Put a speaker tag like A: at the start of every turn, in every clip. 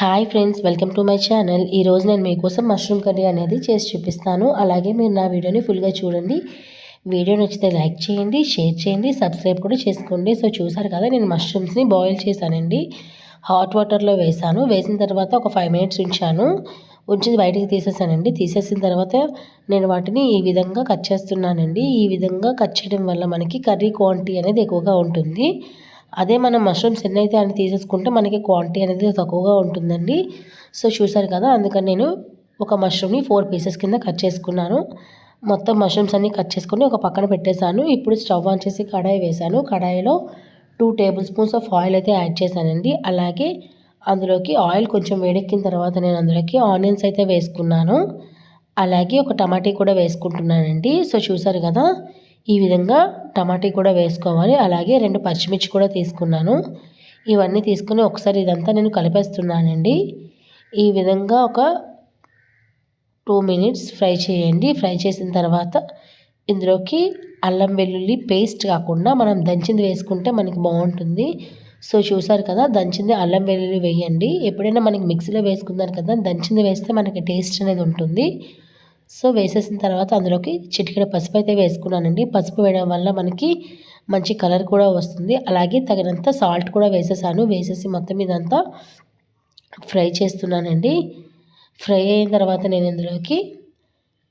A: Hi friends welcome to my channel. ఈరోజు నేను మీకోసం మష్రూమ్ కర్రీ అనేది చేసి చూపిస్తాను. అలాగే మీరు నా వీడియోని ఫుల్గా చూడండి. వీడియో నచ్చితే లైక్ చేయండి షేర్ చేయండి సబ్స్క్రైబ్ కూడా చేసుకోండి. సో చూసారు కదా నేను మష్రూమ్స్ని బాయిల్ చేశానండి. హాట్ వాటర్లో వేసాను వేసిన తర్వాత ఒక ఫైవ్ మినిట్స్ ఉంచాను. ఉంచి బయటికి తీసేసానండి. తీసేసిన తర్వాత నేను వాటిని ఈ విధంగా కట్ చేస్తున్నానండి. ఈ విధంగా కట్ చేయడం వల్ల మనకి కర్రీ క్వాంటిటీ అనేది ఎక్కువగా ఉంటుంది. అదే మనం మష్రూమ్స్ ఎన్నైతే అని తీసేసుకుంటే మనకి క్వాంటిటీ అనేది తక్కువగా ఉంటుందండి. సో చూసారు కదా అందుకని నేను ఒక మష్రూమ్ని ఫోర్ పీసెస్ కింద కట్ చేసుకున్నాను. మొత్తం మష్రూమ్స్ అన్నీ కట్ చేసుకుని ఒక పక్కన పెట్టేశాను. ఇప్పుడు స్టవ్ ఆన్ చేసి కడాయి వేశాను. కడాయిలో two tablespoons of oil అయితే యాడ్ చేశానండి. అలాగే అందులోకి ఆయిల్ కొంచెం వేడెక్కిన తర్వాత నేను అందులోకి ఆనియన్స్ అయితే వేసుకున్నాను. అలాగే ఒక టమాటీ కూడా వేసుకుంటున్నానండి. సో చూసారు కదా ఈ విధంగా టమాటీ కూడా వేసుకోవాలి. అలాగే రెండు పచ్చిమిర్చి కూడా తీసుకున్నాను. ఇవన్నీ తీసుకుని ఒకసారి ఇదంతా నేను కలిపేస్తున్నానండి. ఈ విధంగా ఒక టూ మినిట్స్ ఫ్రై చేయండి. ఫ్రై చేసిన తర్వాత ఇందులోకి అల్లం వెల్లుల్లి పేస్ట్ కాకుండా మనం దంచింది వేసుకుంటే మనకి బాగుంటుంది. సో చూసారు కదా దంచింది అల్లం వెల్లుల్లి వేయండి. ఎప్పుడైనా మనకి మిక్సీలో వేసుకున్నారు కదా దంచింది వేస్తే మనకి టేస్ట్ అనేది ఉంటుంది. సో వేసేసిన తర్వాత అందులోకి చిటికెడ పసుపు అయితే వేసుకున్నానండి. పసుపు వేయడం వల్ల మనకి మంచి కలర్ కూడా వస్తుంది. అలాగే తగినంత సాల్ట్ కూడా వేసేసాను. వేసేసి మొత్తం ఇదంతా ఫ్రై చేస్తున్నానండి. ఫ్రై అయిన తర్వాత నేను ఇందులోకి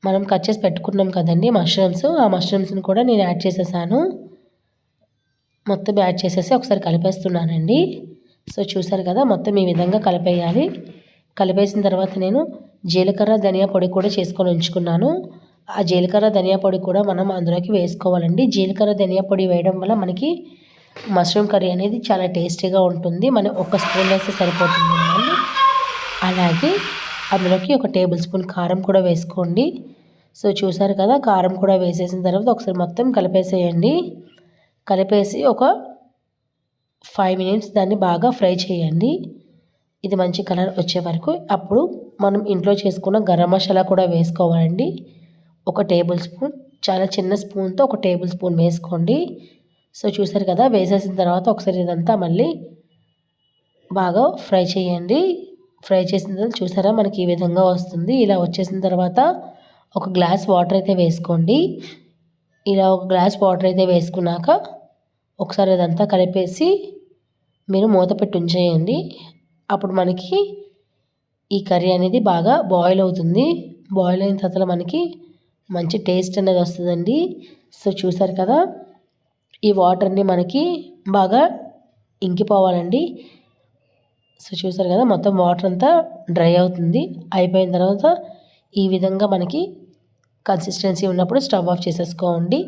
A: మనం కట్ చేసి పెట్టుకున్నాం కదండి మష్రూమ్స్. ఆ మష్రూమ్స్ని కూడా నేను యాడ్ చేసేసాను. మొత్తం యాడ్ చేసేసి ఒకసారి కలిపేస్తున్నానండి. సో చూసారు కదా మొత్తం ఈ విధంగా కలిపేయాలి. కలిపేసిన తర్వాత నేను జీలకర్ర ధనియా పొడి కూడా చేసుకొని ఉంచుకున్నాను. ఆ జీలకర్ర ధనియా పొడి కూడా మనం అందులోకి వేసుకోవాలండి. జీలకర్ర ధనియా పొడి వేయడం వల్ల మనకి మష్రూమ్ కర్రీ అనేది చాలా టేస్టీగా ఉంటుంది. మనం ఒక స్పూన్ వేస్తే సరిపోతుంది అలాగే అందులోకి ఒక టేబుల్ స్పూన్ కారం కూడా వేసుకోండి. సో చూసారు కదా కారం కూడా వేసేసిన తర్వాత ఒకసారి మొత్తం కలిపేసేయండి. కలిపేసి ఒక ఫైవ్ మినిట్స్ దాన్ని బాగా ఫ్రై చేయండి. ఇది మంచి కలర్ వచ్చే వరకు అప్పుడు మనం ఇంట్లో చేసుకున్న గరం మసాలా కూడా వేసుకోవాలండి. ఒక టేబుల్ స్పూన్ చాలా చిన్న స్పూన్తో ఒక టేబుల్ స్పూన్ వేసుకోండి. సో చూసారు కదా వేసేసిన తర్వాత ఒకసారి ఇదంతా మళ్ళీ బాగా ఫ్రై చేయండి. ఫ్రై చేసిన తర్వాత చూసారా మనకి ఈ విధంగా వస్తుంది. ఇలా వచ్చేసిన తర్వాత ఒక గ్లాస్ వాటర్ అయితే వేసుకోండి. ఇలా ఒక గ్లాస్ వాటర్ అయితే వేసుకున్నాక ఒకసారి ఇదంతా కలిపేసి మీరు మూత పెట్టి ఉంచేయండి. అప్పుడు మనకి ఈ కర్రీ అనేది బాగా బాయిల్ అవుతుంది. బాయిల్ అయిన తర్వాత మనకి మంచి టేస్ట్ అనేది వస్తుందండి. సో చూసారు కదా ఈ వాటర్ని మనకి బాగా ఇంకిపోవాలండి. సో చూసారు కదా మొత్తం వాటర్ అంతా డ్రై అవుతుంది. అయిపోయిన తర్వాత ఈ విధంగా మనకి కన్సిస్టెన్సీ ఉన్నప్పుడు స్టవ్ ఆఫ్ చేసేసుకోండి.